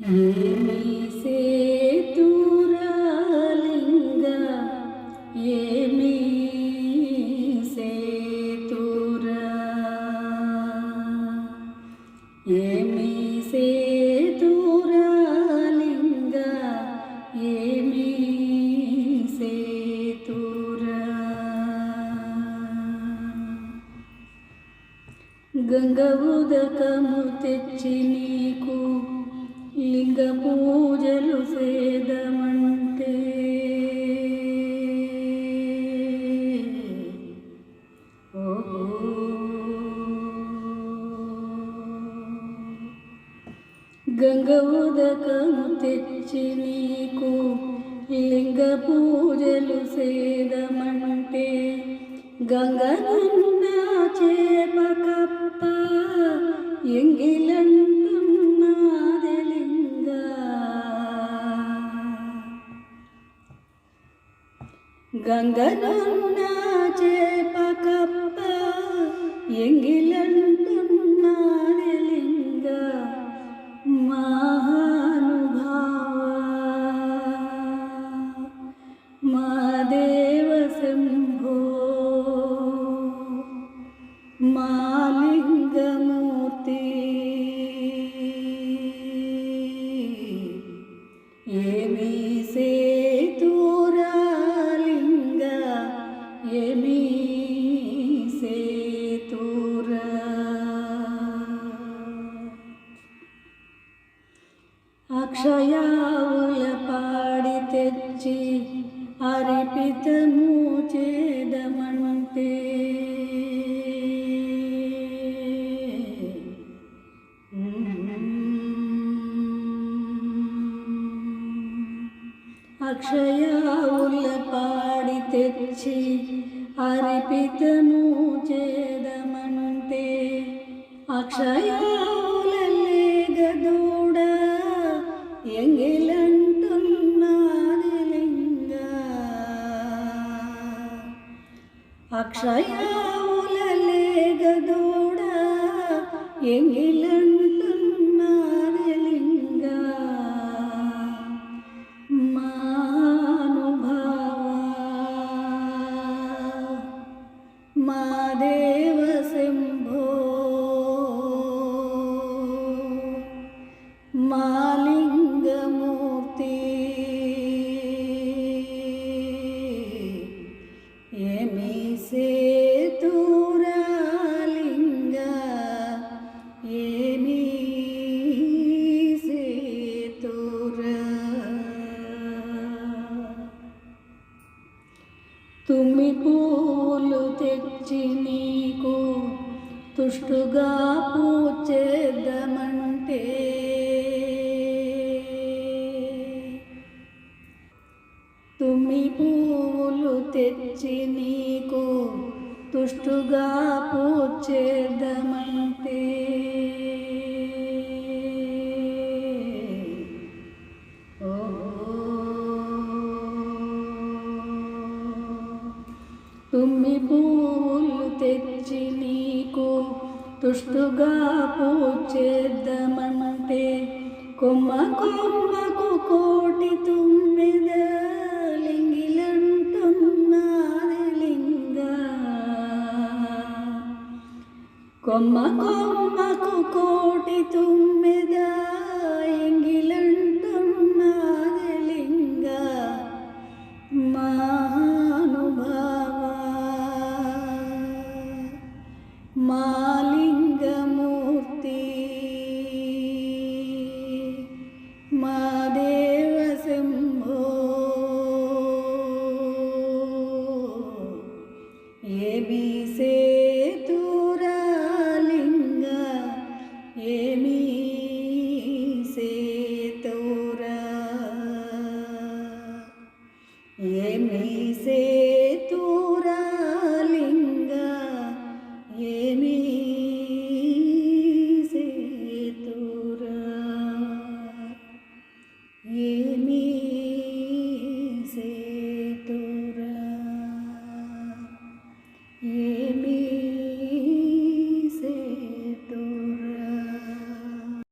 ఏమి సేతురాలింగ ఏమి సేతురా ఏమి సేతురాలింగ ఏమి సేతురా గంగ ఉదకము తెచ్చి నీకు లింగ పూజలు సేదమంటే గంగ ఉదకము తెచ్చి నీకు లింగ పూజలు సేదమంటే గంగనున్న చేప కప్ప ఎంగిలంటున్నాది గంగనున్న చేప కప్ప ఎంగిలంటున్నాది లింగ మహానుభావ. మా దేవ శంభో ఏమి సేతురా. అక్షయావుల పాడి తెచ్చి అర్పితము చేదమంటే. అక్షయావుల పాడి తెచ్చి అర్పితము చేదమంటే అక్షయావుల లేగదూడ ఎంగిలంటున్నాది లింగ. అక్షయావుల లేగదూడ മാദേവ తుమ్మి పూలు తెచ్చి నీకు తుష్టుగా పూచేద్దామంటే తుమ్మి పూలు తెచ్చి నీకు తుష్టుగా పూచే పూలు తెచ్చి నీకు తుష్టుగా పూచేద్దామంటే కొమ్మ కొమ్మకు కోటి తుమ్మిద లింగిలంటున్నాది లింగ. కొమ్మ కొమ్మకు కోటి తుమ్మిదా